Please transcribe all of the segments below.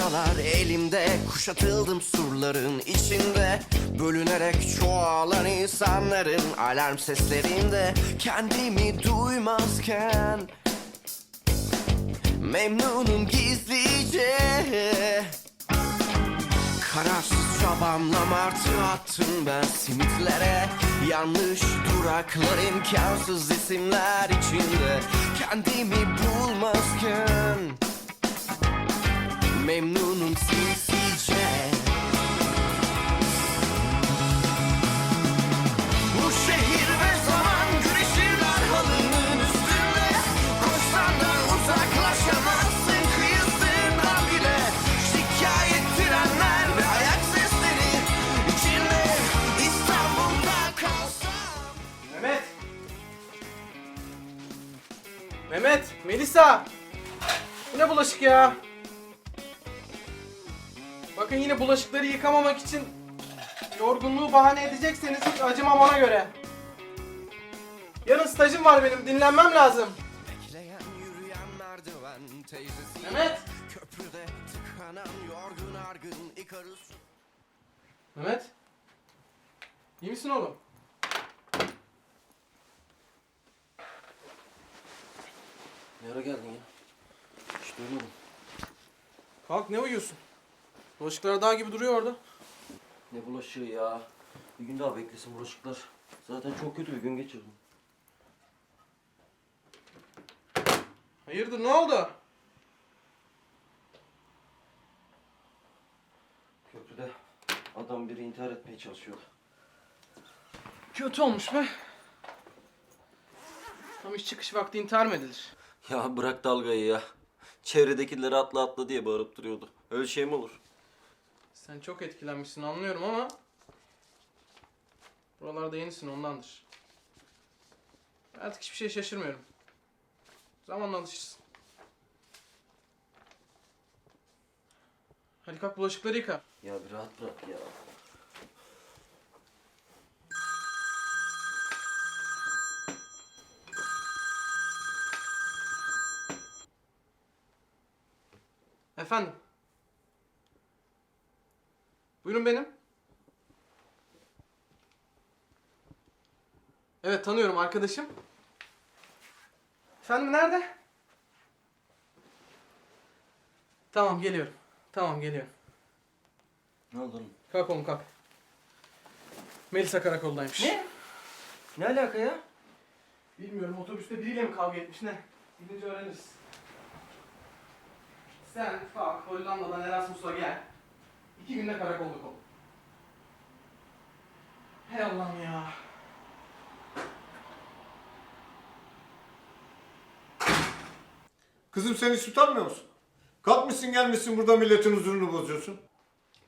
Çantalar elimde kuşatıldım surların içinde. Bölünerek çoğalan insanların alarm seslerinde. Kendimi duymazken Memnunum gizlice. Kararsız çabamla martı attım ben simitlere. Yanlış duraklar imkansız isimler içinde. Kendimi bulmazken Memnunum sinsice Bu şehir ve zaman güreşirler halının üstünde Koşsan uzaklaşamazsın kıyısından bile Şikayet trenler ve ayak sesleri içinde İstanbul'da kalsam Mehmet! Mehmet! Melisa! Bu ne bulaşık ya? Bakın yine bulaşıkları yıkamamak için yorgunluğu bahane edecekseniz hiç acımam ona göre. Yarın stajım var benim, dinlenmem lazım. Bekleyen yürüyen merdiven teyzesi Mehmet! Köprüde tıkanan yorgun argın Ikarus Mehmet! İyi misin oğlum? Ne ara geldin ya? Hiç duymadım. Kalk ne uyuyorsun? Bulaşıklar dağ gibi duruyor orada. Ne bulaşığı ya? Bir gün daha beklesin bulaşıklar. Zaten çok kötü bir gün geçirdim. Hayırdır ne oldu? Köprüde adam biri intihar etmeye çalışıyordu. Kötü olmuş be. Tam iş çıkış vakti intihar mı edilir? Ya bırak dalgayı ya. Çevredekileri atla atla diye bağırıp duruyordu. Öyle şey mi olur? Sen çok etkilenmişsin anlıyorum ama buralarda yenisin ondandır. Artık hiçbir şey şaşırmıyorum. Zamanla alışırsın. Hadi kalk bulaşıkları yıka. Ya bir rahat bırak ya. Efendim. Buyurun benim. Evet tanıyorum arkadaşım. Efendim nerede? Tamam geliyorum. Tamam geliyorum. Ne oldu oğlum? Kalk oğlum kalk. Melisa karakoldaymış. Ne? Ne alaka ya? Bilmiyorum otobüste biriyle mi kavga etmiş ne? Gidince öğreniriz. Sen kalk Hollanda'dan Erasmus'a gel. İki günde karakolda kal. Hey Allah'ım ya. Kızım sen hiç utanmıyor musun? Kalkmışsın gelmişsin burada milletin huzurunu bozuyorsun.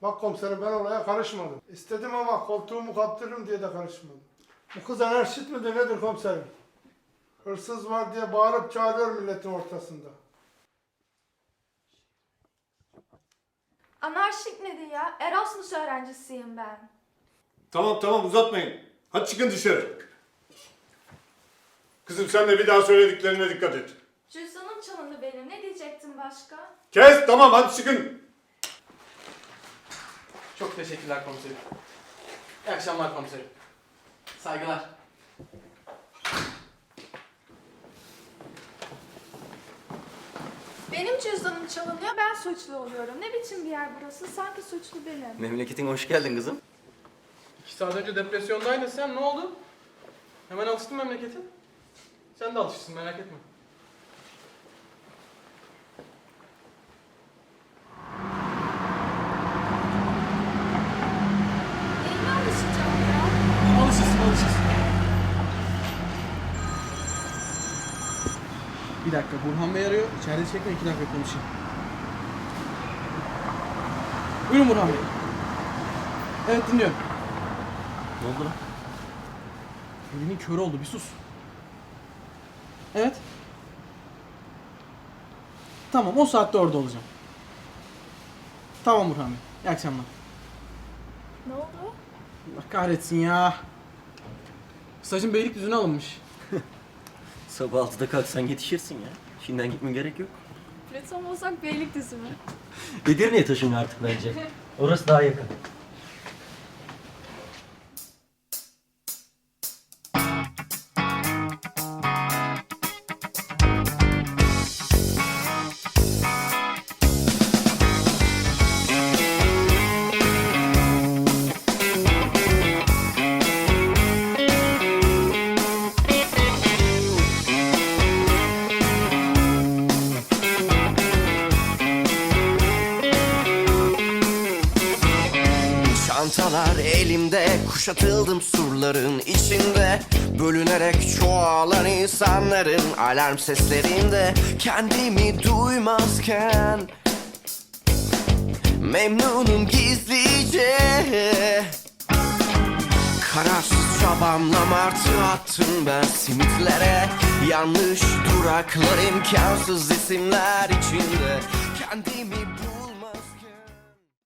Bak komiserim ben olaya karışmadım. İstedim ama koltuğumu kaptırırım diye de karışmadım. Bu kız anarşist midir nedir komiserim? Hırsız var diye bağırıp çağırıyor milletin ortasında. Anarşik nedir ya? Erasmus öğrencisiyim ben. Tamam tamam uzatmayın. Hadi çıkın dışarı. Kızım sen de bir daha söylediklerine dikkat et. Cüzdanım çalındı benim. Ne diyecektim başka? Kes tamam hadi çıkın. Çok teşekkürler komiserim. İyi akşamlar komiserim. Saygılar. Benim cüzdanım çalınıyor. Ben suçlu oluyorum. Ne biçim bir yer burası? Sanki suçlu benim. Memleketin hoş geldin kızım. İki saat önce depresyondaydın sen ne oldu? Hemen alıştın memlekete. Sen de alışırsın merak etme. Neyime alışacağım ya? Alışırsın alışırsın. Bir dakika Burhan Bey arıyor. İçeride çekme iki dakika konuşayım. Buyurun Burhan Bey. Evet dinliyorum. Ne oldu lan? Elinin körü oldu bir sus. Evet. Tamam o saatte orada olacağım. Tamam Burhan Bey. İyi akşamlar. Ne oldu? Allah kahretsin ya. Stajın Beylikdüzü'ne alınmış. Sabah 6'da kalksan yetişirsin ya. Şimdiden gitme gerek yok. Plüton olsak beylik dizimi. Edirne'ye taşın artık bence. Orası daha yakın. Çantalar elimde kuşatıldım surların içinde. Bölünerek çoğalan insanların alarm seslerinde. Kendimi duymazken Memnunum gizlice. Kararsız çabamla martı attım ben simitlere. Yanlış duraklar imkansız isimler içinde. Kendimi